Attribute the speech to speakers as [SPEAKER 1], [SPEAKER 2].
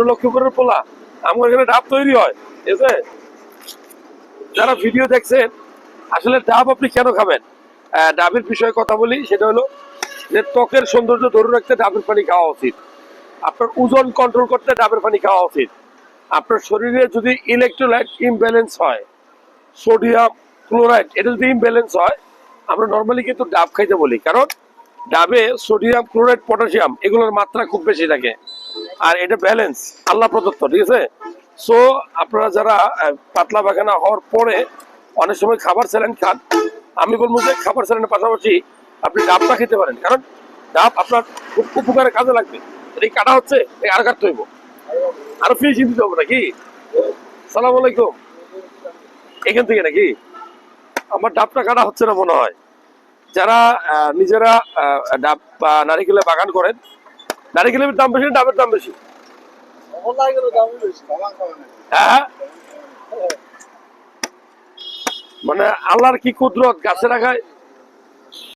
[SPEAKER 1] আমরা লক্ষ্মীপুরের পোলা। আমার এখানে ডাব তৈরি হয় আছে? যারা ভিডিও দেখছেন, আসলে ডাব আপনি কেন খাবেন? ডাবের বিষয়ে কথা বলি, সেটা হলো যে ত্বকের সৌন্দর্য ধরে রাখতে ডাবের পানি খাওয়া উচিত। আপনার ওজন কন্ট্রোল করতে ডাবের পানি খাওয়া উচিত। আপনার শরীরে যদি ইলেকট্রোলাইট ইমব্যালেন্স হয় সোডিয়াম ক্লোরাইড এটা যদি ইমব্যালেন্স হয়, আমরা নর্মালি কিন্তু ডাব খাইতে বলি। কারণ ডাবে সোডিয়াম ক্লোরাইড পটাশিয়াম এগুলোর মাত্রা খুব বেশি থাকে। আর এটা ব্যালেন্স আল্লাহ প্রদত্ত, ঠিক আছে? সো আপনারা যারা পাতলা পায়খানা হওয়ার পরে অনেক সময় খাবার স্যালাইন খান, আমি বলব যে খাবার স্যালাইনের পাশাপাশি আপনি ডাবটা খেতে পারেন। কারণ ডাব আপনার খুব উপকারে কাজে লাগবে। এই কাটা হচ্ছে? এই আর কাটতে হইব। আরও ফিনিশিং দিতে হবে নাকি? সালাম আলাইকুম। এখান থেকে নাকি? আমার ডাবটা কাটা হচ্ছে না মনে হয়। যারা নিজেরা ডাব বা নারিকেলের বাগান করেন নারিকেলের দাম বেশি ডাবের দাম বেশি। হ্যাঁ মানে আল্লাহর কি কুদরত? গাছে রাখায়